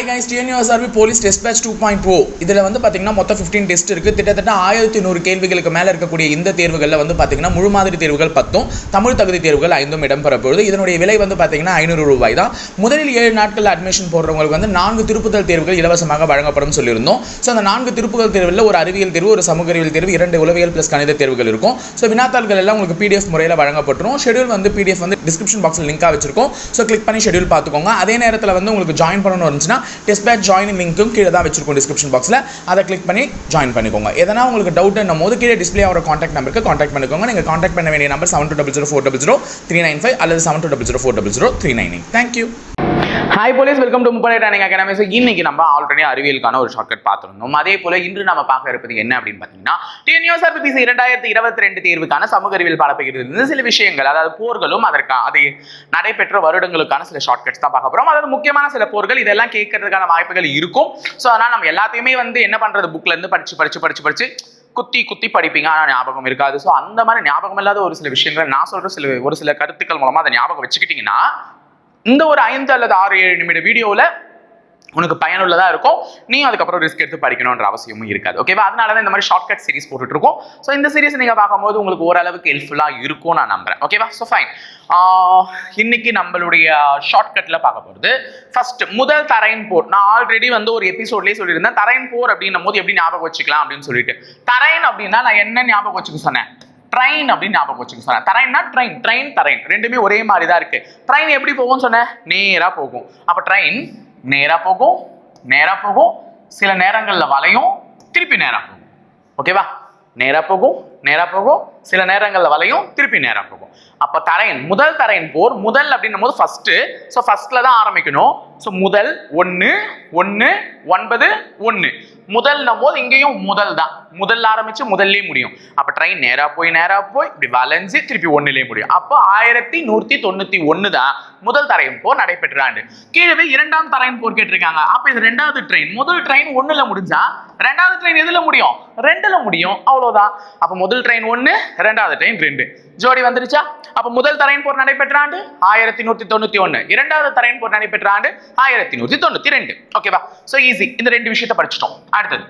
Hi guys TNUSRB police test batch two point O இதில் வந்து பார்த்தீங்கன்னா மொத்தம் ஃபிஃப்டீன் டெஸ்ட் இருக்குது கிட்டத்தட்ட ஆயிரத்தி நூறு கேள்விகளுக்கு மேலே இருக்கக்கூடிய இந்த தேர்வுகளில் வந்து பார்த்தீங்கன்னா முழு மாதிரி தேர்வுகள் பத்தும் தமிழ் தகுதி தேர்வுகள் ஐந்தும் இடம்பெற பொழுது இதனுடைய விலை வந்து பார்த்தீங்கன்னா ஐநூறு ரூபாய் தான். முதலில் ஏழு நாட்கள் அட்மிஷன் போடுறவங்களுக்கு வந்து நான்கு திருப்புதல் தேர்வுகள் இலவசமாக வழங்கப்படும் சொல்லியிருந்தோம். ஸோ அந்த நான்கு திருப்புதல் தேர்வில் ஒரு அறிவியல் தேர்வு ஒரு சமூக அறிவியல் தேர்வு இரண்டு உளவியல் ப்ளஸ் கணித தேர்வுகள் இருக்கும். ஸோ வினாத்தாள்கள் எல்லாம் உங்களுக்கு பிடிஎஃப் முறையில் வழங்கப்பட்டுரும். ஷெடியூல் வந்து பிடிஎஃப் வந்து டிஸ்கிரிப்ஷன் பாக்ஸில் லிங்காக வச்சிருக்கோம். ஸோ கிளிக் பண்ணி ஷெடியூல் பார்த்துக்கோங்க. அதே நேரத்தில் வந்து உங்களுக்கு ஜாயின் பண்ணணும் இருந்துச்சுன்னா டெஸ்ட் பேட்ச் ஜாயின் லிங்க்கும் கீழே தான் வச்சிருக்கோம் டிஸ்கிரிப்ஷன் பாக்ஸில் அதை கிளிக் பண்ணி ஜாயின் பண்ணிக்கோங்க. எதனா உங்களுக்கு டவுட் என்னும் போது கீழே டிஸ்பிளே ஆகிற காண்டாக்ட் நம்பருக்கு காண்டாக்ட் பண்ணிக்கோங்க. நீங்கள் காண்டாக்ட் பண்ண வேண்டிய number seven two double zero four double zero three nine five அல்லது seven two double zero four double zero three nine thank you hi police welcome to முப்படை ட்ரைனிங் அகாடமி ஸோ இன்னைக்கு நம்ம already அறிவியலுக்கான ஒரு shortcut பார்த்துருந்தோம். அதே போல இன்று நம்ம பார்க்க இருப்பது என்ன அப்படின்னு பார்த்தீங்கன்னா டிஎன்யூஎஸ்ஆர்பிசி இரண்டாயிரத்தி இருபத்தி ரெண்டு தேர்வுக்கான சமூக அறிவியல் பாடப்பகுதியிலிருந்து சில விஷயங்கள் அதாவது போர்களும் அதற்கு அது நடைபெற்ற வருடங்களுக்கான சில ஷார்ட்கட்ஸ் தான் பார்க்க போகிறோம் அதாவது முக்கியமான சில போர்கள் இதெல்லாம் கேட்கறதுக்கான வாய்ப்புகள் இருக்கும். ஸோ அதனால் நம்ம எல்லாத்தையுமே வந்து என்ன பண்ணுறது புக்லேருந்து படிச்சு படிச்சு படிச்சு படிச்சு குத்தி குத்தி படிப்பீங்க. ஆனால் ஞாபகம் இருக்காது. ஸோ அந்த மாதிரி ஞாபகம் இல்லாத ஒரு சில விஷயங்களை நான் சொல்கிற சில ஒரு சில கருத்துக்கள் மூலமாக அதை ஞாபகம் வச்சுக்கிட்டிங்கன்னா இந்த ஒரு ஐந்து அல்லது ஆறு ஏழு நிமிட வீடியோவில் உனக்கு பயனுள்ளதாக இருக்கும். நீ அதுக்கப்புறம் ரிஸ்க் எடுத்து படிக்கணுன்ற அவசியமும் இருக்காது. ஓகேவா அதனால தான் இந்த மாதிரி ஷார்ட்கட் சீரிஸ் போட்டுட்டு இருக்கோம் ஸோ இந்த சீரிஸ் நீங்கள் பார்க்கும்போது உங்களுக்கு ஓரளவுக்கு ஹெல்ப்ஃபுல்லாக இருக்கும் நான் நம்புறேன். ஓகேவா ஸோ ஃபைன் இன்னைக்கு நம்மளுடைய ஷார்ட்கட்டில் பார்க்க போகிறது ஃபர்ஸ்ட் முதல் தரைன் போர். நான் ஆல்ரெடி வந்து ஒரு எபிசோட்லேயே சொல்லியிருந்தேன். தரைன் போர் அப்படின்னும் போது எப்படி ஞாபகம் வச்சுக்கலாம் அப்படின்னு சொல்லிட்டு. தரைன் அப்படின்னா நான் என்ன ஞாபகம் வச்சுக்க சொன்னேன்? ட்ரெயின் அப்படின்னு ஞாபகம் வச்சுக்க சொன்னேன். தரைன்னா ட்ரெயின் ட்ரெயின் தரைன் ரெண்டுமே ஒரே மாதிரி தான் இருக்கு. ட்ரெயின் எப்படி போகும்னு சொன்னேன்? நேராக போகும். அப்போ ட்ரெயின் நேராக போகும் நேராக போகும். சில நேரங்களில் வளையும் திருப்பி நேராக போகும். ஓகேவா நேராக போகும் நேராக போகும். சில நேரங்களில் வளையும் திருப்பி நேராக போகும். அப்போ தரையன் முதல் தரையன் போர் முதல் அப்படின்னும் போது ஃபஸ்ட்டு ஸோ ஃபஸ்ட்டில் தான் ஆரம்பிக்கணும். ஸோ முதல் ஒன்று ஒன்று ஒன்பது ஒன்று முதல்னும் போது இங்கேயும் முதல் தான். முதல்ல ஆரம்பித்து முதல்லே முடியும். அப்போ ட்ரெயின் நேராக போய் நேராக போய் இப்படி வளைஞ்சு திருப்பி ஒன்றுலேயே முடியும். அப்போ ஆயிரத்தி நூற்றி தொண்ணூற்றி ஒன்று தான் முதல் தரையும் போர் நடைபெற்ற ஆண்டு. கீழே இரண்டாம் தரையும் போர் கேட்டிருக்காங்க. அப்போ இது ரெண்டாவது ட்ரெயின் முதல் ட்ரெயின் ஒன்றில் முடிஞ்சா ரெண்டாவது ட்ரெயின் எதில் முடியும்? ரெண்டில் முடியும். அவ்வளோதான் அப்போ முதல் ட்ரெயின் ஒன்று ரெண்டாவது ட்ரெயின் ரெண்டு. ஜோடி வந்துருச்சா? அப்போ முதல் தரையின் போர் நடைபெற்ற ஆண்டு ஆயிரத்தி நூத்தி தொண்ணூத்தி ஒன்று இரண்டாவது தரையின் போர் நடைபெற்ற ஆண்டு ஆயிரத்தி நூத்தி தொண்ணூத்தி ரெண்டு ஓகேவா சோ ஈஸி இந்த ரெண்டு விஷயத்தை படிச்சிட்டோம். அடுத்தது.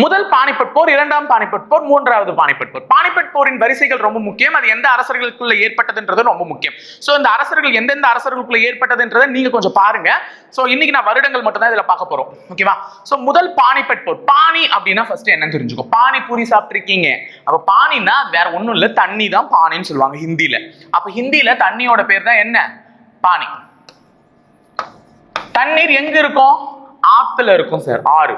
முதல் பானிபட் போர் இரண்டாம் பானிபட் போர் மூன்றாவது பானிபட் போர். பானிபட் போரின் வரிசைகள் ரொம்ப முக்கியம். அது எந்த அரசர்களுக்குள்ள ஏற்பட்டதுன்றது ரொம்ப முக்கியம். ஸோ இந்த அரசர்கள் எந்தெந்த அரசர்களுக்குள்ள ஏற்பட்டதுன்றதை நீங்க கொஞ்சம் பாருங்க. ஸோ இன்னைக்கு நான் வருடங்கள் மட்டும் தான் இதுல பார்க்க போறோம். ஓகேவா ஸோ முதல் பானிபட் போர். பானி அப்படின்னா ஃபர்ஸ்ட் என்னன்னு தெரிஞ்சுக்கோ. பானி பூரி சாப்பிட்டுருக்கீங்க. அப்ப பானினா வேற ஒண்ணும் இல்லை. தண்ணி தான் பானின்னு சொல்லுவாங்க ஹிந்தியில. அப்ப ஹிந்தியில தண்ணியோட பேர் தான் என்ன? பானி தண்ணீர் எங்க இருக்கும்? ஆத்துல இருக்கும் சார். ஆறு.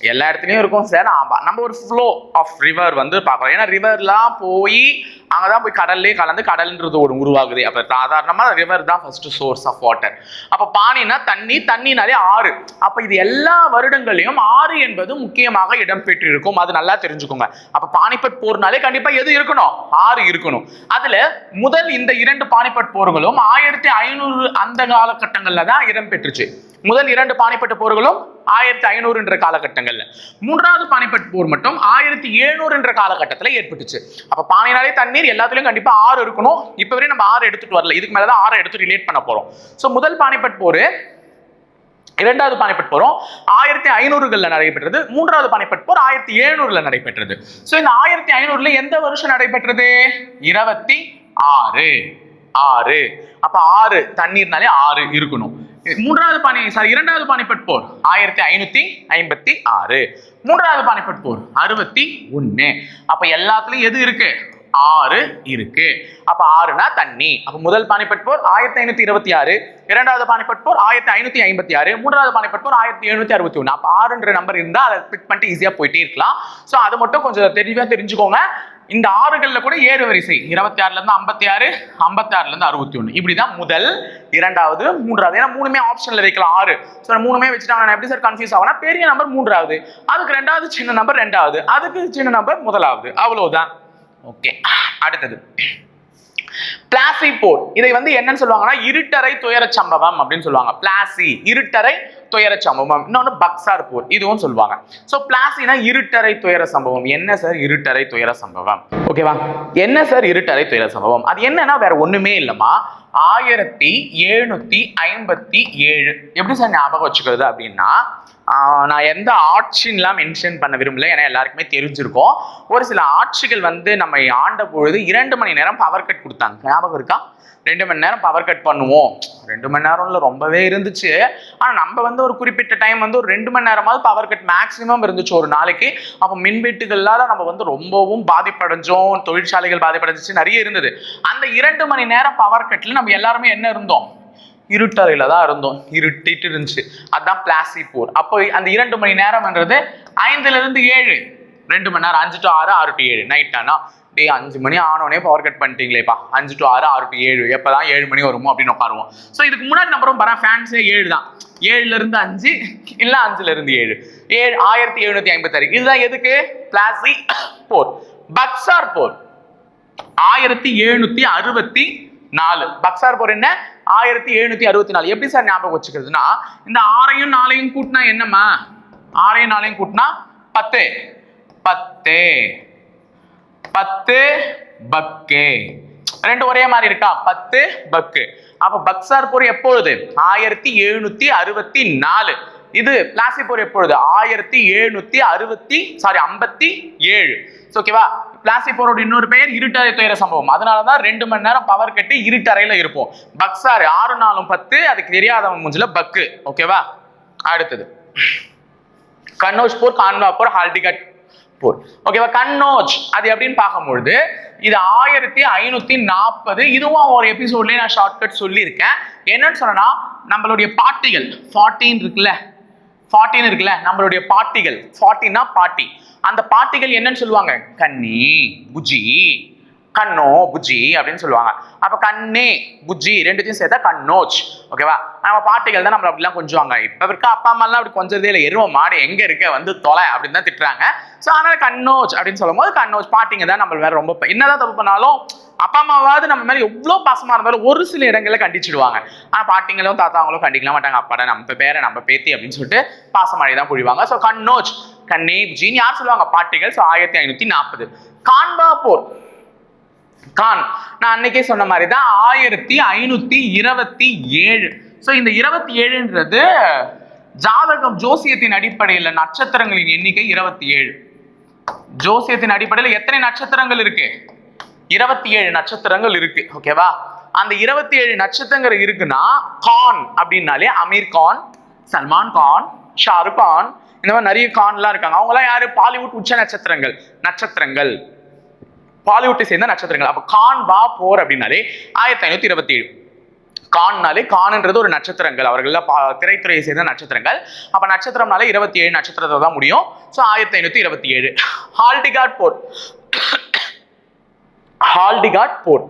எல்லா இடத்துலையும் இருக்கும். சார் நம்ம ஒரு ஃப்ளோ ஆஃப் ரிவர் வந்து பார்க்குறோம் ஏன்னா ரிவர்லாம் போய் அங்கே தான் போய் கடல்லே கலந்து கடல்ன்றது ஒரு உருவாகுது. அப்போ சாதாரணமாக ரிவர் தான் ஃபர்ஸ்ட் சோர்ஸ் ஆஃப் வாட்டர் அப்போ பானினா தண்ணி தண்ணினாலே ஆறு. அப்போ இது எல்லா வருடங்களையும் ஆறு என்பது முக்கியமாக இடம்பெற்றிருக்கும். அது நல்லா தெரிஞ்சுக்கோங்க. அப்போ பானிபட் போர்னாலே கண்டிப்பாக எது இருக்கணும்? ஆறு இருக்கணும். அதில் முதல் இந்த இரண்டு பானிபட் போர்களும் ஆயிரத்தி ஐநூறு அந்த காலகட்டங்களில் தான் இடம்பெற்றுச்சு. முதல் இரண்டு பானிப்பட்டு போர்களும் ஆயிரத்தி ஐநூறுன்ற காலகட்டங்கள்ல. மூன்றாவது பானிப்பட் போர் மட்டும் ஆயிரத்தி எழுநூறுன்ற காலகட்டத்தில் ஏற்பட்டுச்சு. அப்ப பானையினாலே தண்ணீர் எல்லாத்துலயும் கண்டிப்பா ஆறு இருக்கணும். இப்ப வரையும் நம்ம ஆறு எடுத்துட்டு வரல. இதுக்கு மேலதான் ஆறு எடுத்து ரிலேட் பண்ண போறோம். சோ முதல் பானிப்பட் போர் இரண்டாவது பானிபட் போறோம். ஆயிரத்தி ஐநூறுகள்ல நடைபெற்றது. மூன்றாவது பானிபட் போர் ஆயிரத்தி எழுநூறுல நடைபெற்றது. சோ இந்த ஆயிரத்தி ஐநூறுல எந்த வருஷம் நடைபெற்றது? இருபத்தி ஆறு. ஆறு. அப்ப ஆறு தண்ணீர்னாலே ஆறு இருக்கணும். மூன்றாவது பாணி சாரி இரண்டாவது பானிபட் போர் ஆயிரத்தி ஐநூத்தி ஐம்பத்தி ஆறு. மூன்றாவது பானிபட் போர் அறுபத்தி ஒன்னு அப்ப எல்லாத்துலயும் எது இருக்கு? ஆறு இருக்கு. அப்ப ஆறுனா தண்ணி அப்ப முதல் பானிபட் போர் ஆயிரத்தி ஐநூத்தி இருபத்தி ஆறு இரண்டாவது பானிபட் போர் ஆயிரத்தி ஐநூத்தி ஐம்பத்தி ஆறு மூன்றாவது பானிபட் போர் ஆயிரத்தி எழுநூத்தி அறுபத்தி ஒண்ணு அப்ப ஆறுன்ற நம்பர் இருந்தா அதை பிக் பண்ணிட்டு ஈஸியா போயிட்டே இருக்கலாம். சோ அதை மட்டும் கொஞ்சம் தெளிவா தெரிஞ்சுக்கோங்க. இந்த ஆறுகள்ல கூட ஏறு வரிசை. இருபத்தி ஆறுல இருந்து ஐம்பத்தி ஆறு ஐம்பத்தி ஆறுல இருந்து அறுபத்தி ஒண்ணு இப்படிதான் முதல் இரண்டாவது மூன்றாவது. ஏன்னா மூணுமே ஆப்ஷன்ல வைக்கலாம் ஆறு. ஸோ மூணுமே வச்சுட்டாங்க நான் எப்படி சார் கன்ஃபியூஸ் ஆகுனா பெரிய நம்பர் மூன்றாவது. அதுக்கு ரெண்டாவது சின்ன நம்பர் ரெண்டாவது. அதுக்கு சின்ன நம்பர் முதலாவது. அவ்வளவுதான். ஓகே அடுத்தது. பிளாசி போர் இதை வந்து என்னன்னு சொல்லுவாங்கன்னா இருட்டறை துயர சம்பவம் அப்படின்னு சொல்லுவாங்க. பிளாசி இருட்டறை துயர சம்பவம். இன்னொன்று பக்சார் போர். இதுவும் சொல்லுவாங்க. ஸோ பிளாசினா இருட்டரை துயர சம்பவம். என்ன சார் இருட்டரை துயர சம்பவம்? ஓகேவா என்ன சார் இருட்டறை துயர சம்பவம்? அது என்னன்னா வேற ஒண்ணுமே இல்லைம்மா. ஆயிரத்தி எழுநூத்தி ஐம்பத்தி ஏழு. எப்படி சார் ஞாபகம் வச்சுக்கிறது அப்படின்னா நான் எந்த ஆட்சின்லாம் மென்ஷன் பண்ண விரும்பல. ஏன்னா எல்லாருக்குமே தெரிஞ்சிருக்கும். ஒரு சில ஆட்சிகள் வந்து நம்ம ஆண்ட பொழுது இரண்டு மணி நேரம் பவர் கட் கொடுத்தாங்க. ஞாபகம் இருக்கா? ரெண்டு மணி நேரம் பவர் கட் பண்ணுவோம். ரெண்டு மணி நேரம்ல ரொம்பவே இருந்துச்சு. ஆனால் நம்ம வந்து ஒரு குறிப்பிட்ட டைம் வந்து ஒரு ரெண்டு மணி நேரமாவது பவர் கட் மேக்ஸிமம் இருந்துச்சு ஒரு நாளைக்கு. அப்போ மின்வெட்டுகளால் நம்ம வந்து ரொம்பவும் பாதிப்படைஞ்சோம். தொழிற்சாலைகள் பாதிப்படைஞ்சிச்சு நிறைய இருந்தது. அந்த இரண்டு மணி நேரம் பவர் கட்டில் நம்ம எல்லாருமே என்ன இருந்தோம்? இருட்டறையில தான் இருந்தோம். இருட்டிட்டு இருந்துச்சு. அதுதான் பிளாசி போர் அப்போ அந்த இரண்டு மணி நேரம்ன்றது ஐந்துல இருந்து ஏழு. ரெண்டு மணி நேரம் அஞ்சு டு ஆறு ஆறு டு ஏழு. நைட் ஆனால் டே அஞ்சு மணி ஆனோடனே பவர் கட் பண்ணிட்டீங்களேப்பா அஞ்சு டு ஆறு ஆறு டு ஏழு. எப்பதான் ஏழு மணி வருமோ அப்படின்னு உட்காருவோம். ஸோ இதுக்கு முன்னாடி நம்பரும் பரா ஃபேன்ஸே ஏழு தான். ஏழுல இருந்து அஞ்சு இல்ல அஞ்சுல இருந்து ஏழு. ஏழு ஆயிரத்தி எழுநூத்தி ஐம்பத்தாறு இதுதான் எதுக்கு? பிளாசி போர் பக்சார் போர் ஆயிரத்தி எழுநூத்தி அறுபத்தி நாலு. பக்சார் போர் என்ன? ஆயிரத்தி எழுநூத்தி அறுபத்தி நாலு. எப்படி சார் ஞாபகம் வச்சுக்கிறதுனா இந்த ஆறையும் நாளையும் கூட்டினா என்னம்மா? ஆறையும் நாளையும் கூட்டினா பத்து. பத்து. பத்து பக்கு. ரெண்டு ஒரே மாதிரி இருக்கா? பத்து பக்கு. அப்ப பக்சார் போர் எப்பொழுது? ஆயிரத்தி எழுநூத்தி அறுபத்தி நாலு. இது பிளாசி போர் எப்பொழுது? ஆயிரத்தி எழுநூத்தி அறுபத்தி சாரி ஐம்பத்தி ஏழு. ஓகேவா பிளாசி போரோட இன்னொரு பெயர் இருட்டறை துயர சம்பவம். அதனாலதான் ரெண்டு மணி நேரம் பவர் கட்டி இருட்டறையில இருப்போம். பக்சார் ஆறு நாளும் பத்து அதுக்கு தெரியாதவன் மூஞ்சில பக்கு. ஓகேவா அடுத்தது. கன்னோஜ் போர் கான்வா போர் ஹால்டிகட் போர் ஓகேவா கன்னோஜ் அது எப்படின்னு பார்க்கும்பொழுது இது ஆயிரத்தி ஐநூத்தி நாற்பது. இதுவும் ஒரு எபிசோட்லயே நான் ஷார்ட்கட் சொல்லியிருக்கேன். என்னன்னு சொன்னா நம்மளுடைய பாட்டிகள் ஃபார்ட்டின் இருக்குல்ல? ஃபார்ட்டின் இருக்குல்ல? நம்மளுடைய பாட்டிகள். ஃபார்ட்டின்னா பாட்டி. அந்த பாட்டிகள் என்னன்னு சொல்லுவாங்க? கன்னி புஜி கண்ணோ புஜ்ஜி அப்படின்னு சொல்லுவாங்க. அப்ப கண்ணே புஜ்ஜி ரெண்டுத்தையும் சேர்த்தா கண்ணோச் ஓகேவா? நம்ம பாட்டிகள் தான் நம்மள அப்படிலாம் கொஞ்சுவாங்க. இப்ப இருக்க அப்பா அம்மாலாம் அப்படி கொஞ்சதே இல்லை. எருவ மாடு எங்க இருக்க வந்து தொலை அப்படின்னு தான் திட்டுறாங்க. ஸோ அதனால கண்ணோச் அப்படின்னு சொல்லும் போது கண்ணோச் பாட்டிங்க தான் நம்ம வேற ரொம்ப என்னதான் தப்பு பண்ணாலும் அப்பா அம்மாவாவது நம்ம மேலே எவ்வளோ பாசமாக இருந்தாலும் ஒரு சில இடங்களில் கண்டிச்சிடுவாங்க. ஆனால் பாட்டிங்களும் தாத்தாங்களும் கண்டிக்கல மாட்டாங்க. அப்பாடா நம்ம பேரை நம்ம பேத்தி அப்படின்னு சொல்லிட்டு பாசமழை தான் புழிவாங்க. ஸோ கண்ணோச் கண்ணே புஜின்னு யார் சொல்லுவாங்க? பாட்டிகள். ஸோ ஆயிரத்தி ஐநூற்றி நாற்பது. காண்பா போர் கான். நான் அன்னைக்கே சொன்ன மாதிரி தான் ஆயிரத்தி ஐநூத்தி இருபத்தி ஏழு. ஸோ இந்த இருபத்தி ஏழுன்றது ஜாதகம் ஜோசியத்தின் அடிப்படையில் நட்சத்திரங்களின் எண்ணிக்கை இருபத்தி ஏழு. ஜோசியத்தின் அடிப்படையில் எத்தனை நட்சத்திரங்கள் இருக்கு? இருபத்தி ஏழு நட்சத்திரங்கள் இருக்கு. ஓகேவா அந்த இருபத்தி ஏழு நட்சத்திரங்கள் இருக்குன்னா கான் அப்படின்னாலே அமீர் கான் சல்மான் கான் ஷாருக் கான் இந்த மாதிரி நிறைய கான்லாம் இருக்காங்க. அவங்களாம் யாரு? பாலிவுட் உச்ச நட்சத்திரங்கள். நட்சத்திரங்கள். பாலிவுட்டை சேர்ந்த நட்சத்திரங்கள். அப்போ கான் வா போர் அப்படின்னாலே ஆயிரத்தி ஐநூத்தி இருபத்தி ஏழு. கான்னாலே கான்ன்றது ஒரு நட்சத்திரங்கள். அவர்கள் திரைத்துறையை சேர்ந்த நட்சத்திரங்கள். அப்ப நட்சத்திரம்னாலே இருபத்தி ஏழு நட்சத்திரத்தை தான் முடியும். ஸோ ஆயிரத்தி ஐநூத்தி இருபத்தி ஏழு. ஹால்டிகாட் போர். ஹால்டிகாட் போர்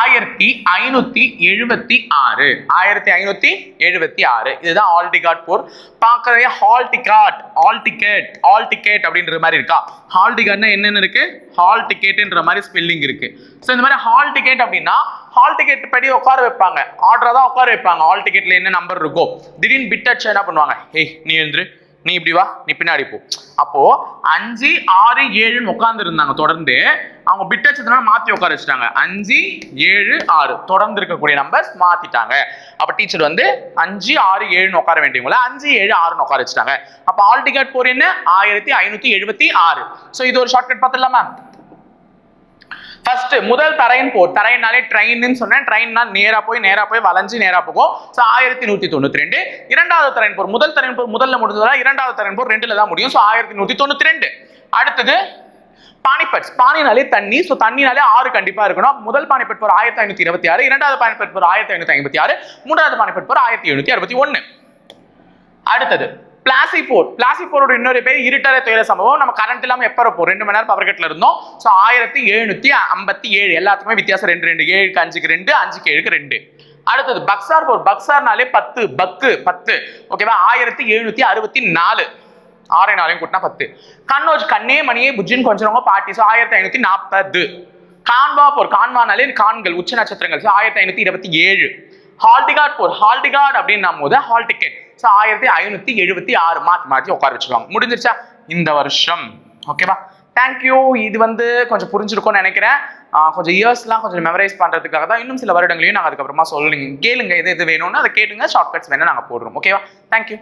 ஆயிரத்தி ஐநூத்தி எழுபத்தி ஆறு. ஆயிரத்தி ஐநூத்தி எழுபத்தி ஆறு. இதுதான் ஆல்டிகாட் போர் பார்க்கறதே hall ticket all ticket all ticket அப்படின்ற மாதிரி இருக்கா? ஹால் டிகாட்னா என்னென்ன இருக்கு? ஹால் டிக்கெட்ன்ற மாதிரி ஸ்பெல்லிங் இருக்கு. ஸோ இந்த மாதிரி ஹால் டிக்கெட் அப்படின்னா ஹால் டிக்கெட் படி உட்கார வைப்பாங்க. ஆர்டரா தான் உட்கார வைப்பாங்க. ஹால் டிக்கெட்ல என்ன நம்பர் இருக்கோ. திடீர்னு பிட் அடிச்சா என்ன பண்ணுவாங்க? ஏய் நீ எழுந்துரு. நீ இப்படி வா நீ பின்னாடி போ. அப்போ அஞ்சு ஆறு ஏழுன்னு உட்கார்ந்து இருந்தாங்க தொடர்ந்து அவங்க பிட் அடிச்சதுனால மாத்தி உட்கார வச்சுட்டாங்க. அஞ்சு ஏழு ஆறு தொடர்ந்து இருக்கக்கூடிய நம்பர்ஸ் மாத்திட்டாங்க. அப்ப டீச்சர் வந்து அஞ்சு ஆறு ஏழுன்னு உட்கார வேண்டியவங்கள அஞ்சு ஏழு ஆறுன்னு உட்கார வச்சுட்டாங்க. அப்ப ஆல் டிக்கெட் போர் என்ன? ஆயிரத்தி ஐநூத்தி எழுபத்தி ஆறு. ஸோ இது ஒரு ஷார்ட்கட் பார்த்துடலாமா? ஃபர்ஸ்ட் முதல் தரையின் போர் தரையினாலே ட்ரெயின்னு சொன்னேன். ட்ரெயின்னா நேரா போய் நேரா போய் வளைஞ்சு நேரா போகும். ஸோ ஆயிரத்தி நூத்தி தொண்ணூத்தி ரெண்டு. இரண்டாவது தரையின் போர் முதல் தரையின் போர் முதல்ல முடிஞ்சதா? இரண்டாவது தரையின் போர் ரெண்டுல தான் முடியும். ஸோ ஆயிரத்தி நூத்தி தொண்ணூத்தி ரெண்டு. அடுத்தது பானிபட் பானினாலே தண்ணி. ஸோ தண்ணினாலே ஆறு கண்டிப்பா இருக்கணும். முதல் பானிபட் போர் ஆயிரத்தி ஐநூத்தி இருபத்தி ஆறு. இரண்டாவது பானிபட் போர் ஆயிரத்தி ஐநூத்தி ஐம்பத்தி ஆறு. மூன்றாவது பானிபட் போர் ஆயிரத்தி எழுநூத்தி அறுபத்தி ஒன்னு. அடுத்தது பிளாசி போர் பிளாசி போரோட இன்னொரு பேர் இருட்டரை துயர சம்பவம். நம்ம கரண்ட் இல்லாமல் எப்போ இருப்போம்? ரெண்டு மணி நேரம் பவர் கட்டில் இருந்தோம். ஸோ ஆயிரத்தி எழுநூத்தி ஐம்பத்தி ஏழு எல்லாத்துக்குமே வித்தியாசம். ரெண்டு ரெண்டு. ஏழுக்கு அஞ்சுக்கு ரெண்டு அஞ்சுக்கு ஏழுக்கு ரெண்டு. அடுத்தது பக்சார் போர். பக்சார்னாலே பத்து பக்கு பத்து. ஓகேவா ஆயிரத்தி எழுநூத்தி அறுபத்தி நாலு. ஆறே நாளையும் கூட்டினா பத்து. கண்ணோஜ் கண்ணே மணியே புஜின் கொஞ்சம் பாட்டி ஸோ ஆயிரத்தி ஐநூத்தி நாற்பது கான்வா போர். கான்வானாலே கான்கள் உச்ச நட்சத்திரங்கள். ஸோ ஆயிரத்தி ஐநூத்தி இருபத்தி ஏழு. ஹால்டிகாட் போர். ஹால்டிகாட் அப்படின்னும் போது ஹால் டிக்கெட் ஸோ ஆயிரத்தி ஐநூத்தி எழுபத்தி ஆறு மாற்றி மாற்றி உட்கார வச்சுக்கோங்க முடிஞ்சிருச்சா? இந்த வருஷம். ஓகேவா தேங்க்யூ இது வந்து கொஞ்சம் புரிஞ்சிருக்கும்னு நினைக்கிறேன். கொஞ்சம் இயர்ஸ்லாம் கொஞ்சம் மெமரைஸ் பண்ணுறதுக்காக தான் இன்னும் சில வருடங்களையும் நாங்கள் அதுக்கப்புறமா சொல்லுங்க. கேளுங்க எது எது வேணும்னு அதை கேட்டுங்க. ஷார்ட்கட்ஸ் வேணும் நாங்கள் போடுறோம். ஓகேவா தேங்க்யூ